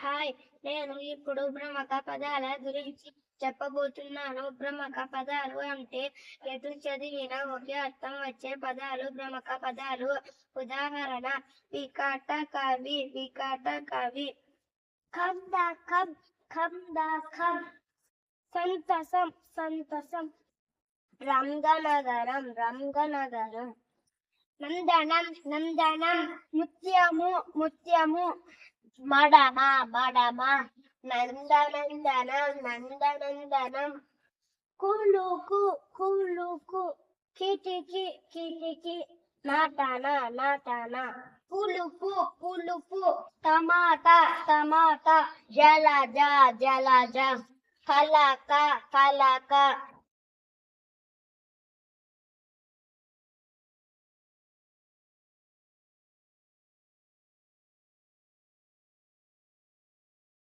Hi నేను ఇప్పుడు భ్రమక పదాల గురించి చెప్పబోతున్నాను. భ్రమక పదాలు అంటే ఎటు చదివిన ఒకే అర్థం వచ్చే పదాలు. భ్రమక పదాలు ఉదాహరణ వికాట కవి వికాట కవి. కం ద కం ఖం ద ఖం సంతసం సంతసం. రంగనగరం రంగనగరం. నందనం నందనం. ముత్యము ముత్యము. మడమ మడమ నందనందనం నందనందనం. కులుకు కులుకు కిటికి కిటికి నాటన నాటన. పులుపు పులుపు. టమాటా టమాటా. జలజ జలజ. కలక కలక.